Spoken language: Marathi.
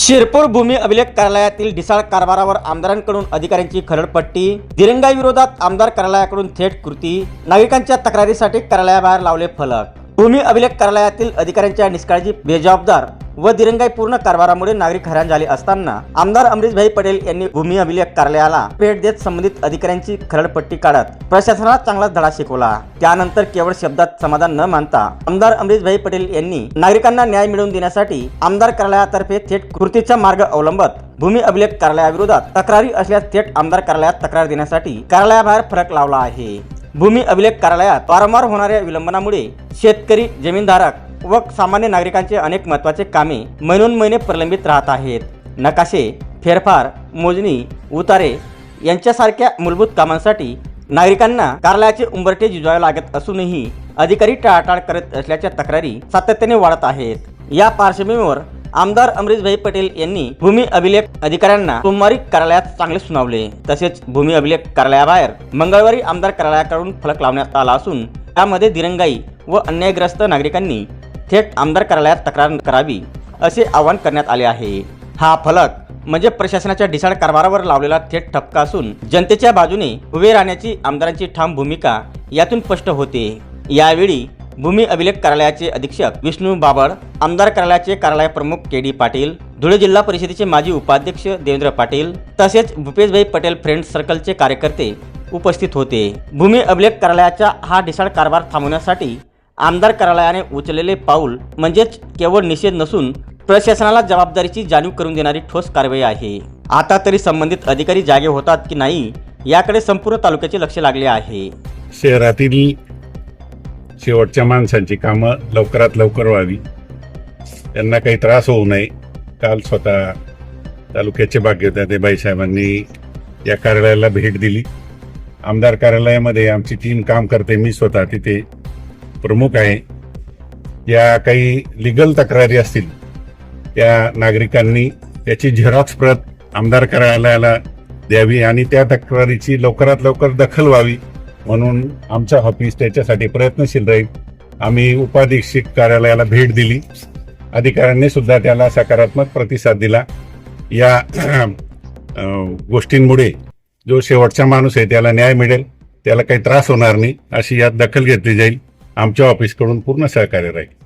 शिरपूर भूमी अभिलेख कार्यालयातील ढिसाळ कारभारावर आमदारांकडून अधिकाऱ्यांची खरडपट्टी दिरंगाई विरोधात आमदार कार्यालयाकडून थेट कृती नागरिकांच्या तक्रारीसाठी कार्यालयाबाहेर लावले फलक. भूमी अभिलेख कार्यालयातील अधिकाऱ्यांच्या निष्काळजी बेजबाबदार व दिरंगाईपूर्ण कारभारामुळे नागरिक हैराण झाले असताना आमदार अमरीशभाई पटेल यांनी भूमी अभिलेख कार्यालयाला भेट देत संबंधित अधिकाऱ्यांची खरडपट्टी काढत प्रशासनाला चांगलाच धडा शिकवला. त्यानंतर केवळ शब्दात समाधान न मानता आमदार अमरीशभाई पटेल यांनी नागरिकांना न्याय मिळवून देण्यासाठी आमदार कार्यालयातर्फे थेट कृतीचा मार्ग अवलंबत भूमी अभिलेख कार्यालयाविरोधात तक्रारी असल्यास थेट आमदार कार्यालयात तक्रार देण्यासाठी कार्यालयाबाहेर फरक लावला आहे. भूमी अभिलेख कार्यालयात वारंवार होणाऱ्या विलंबनामुळे शेतकरी जमीनधारक व सामान्य नागरिकांचे अनेक महत्त्वाचे कामे महिनोन महिने प्रलंबित राहत आहेत. नकाशे फेरफार मोजणी उतारे यांच्यासारख्या मूलभूत कामांसाठी नागरिकांना कार्यालयाचे उंबरटे जिजवावे लागत असूनही अधिकारी टाळाटाळ करत असल्याच्या तक्रारी सातत्याने वाढत आहेत. या पार्श्वभूमीवर आमदार अमरीशभाई पटेल यांनी भूमी अभिलेख अधिकाऱ्यांना सोमवारी कार्यालयात चांगले सुनावले. तसेच भूमी अभिलेख कार्यालयाबाहेर मंगळवारी आमदार कार्यालयाकडून फलक लावण्यात आला असून त्यामध्ये दिरंगाई व अन्यायग्रस्त नागरिकांनी थेट आमदार कार्यालयात तक्रार करावी असे आवाहन करण्यात आले आहे. हा फलक म्हणजे प्रशासनाच्या ढिसाळ कारभारावर लावलेला थेट ठपका असून जनतेच्या बाजूने उभे राहण्याची आमदारांची ठाम भूमिका यातून स्पष्ट होते. यावेळी भूमी अभिलेख कार्यालयाचे अधीक्षक विष्णू बाबड आमदार कार्यालयाचे कार्यालय प्रमुख के डी पाटील धुळे जिल्हा परिषदेचे माजी उपाध्यक्ष देवेंद्र पाटील तसेच भूपेशभाई पटेल फ्रेंड सर्कलचे कार्यकर्ते उपस्थित होते. भूमी अभिलेख कार्यालयाचा हा ढिसाळ कारभार थांबवण्यासाठी आमदार कार्यालयाने उचललेले पाऊल म्हणजेच केवळ निषेध नसून प्रशासनाला जबाबदारीची जाणीव करून देणारी ठोस कारवाई आहे. आता तरी संबंधित अधिकारी जागे होतात की नाही याकडे संपूर्ण तालुक्याचे लक्ष लागले आहे. शहरातील शेवटच्या माणसांची कामं लवकरात लवकर व्हावी. त्यांना काही त्रास होऊ नये. काल स्वतः तालुक्याचे भाग्यदाते साहेबांनी या कार्यालयाला भेट दिली. आमदार कार्यालयामध्ये आमची टीम काम करते. मी स्वतः तिथे प्रमुख आहे. या काही लिगल तक्रारी असतील त्या नागरिकांनी त्याची झेरॉक्स प्रत आमदार कार्यालयाला द्यावी आणि त्या तक्रारीची लवकरात लवकर दखल व्हावी. म्हणून आमचं ऑफिस त्याच्यासाठी प्रयत्नशील राहील. आम्ही उपाधीक्षक कार्यालयाला भेट दिली. अधिकाऱ्यांनी सुद्धा त्याला सकारात्मक प्रतिसाद दिला. या गोष्टींमुळे जो शेवटचा माणूस आहे त्याला न्याय मिळेल. त्याला काही त्रास होणार नाही अशी यात दखल घेतली जाईल. आमच्या ऑफिसकडून पूर्ण सहकार्य राहील.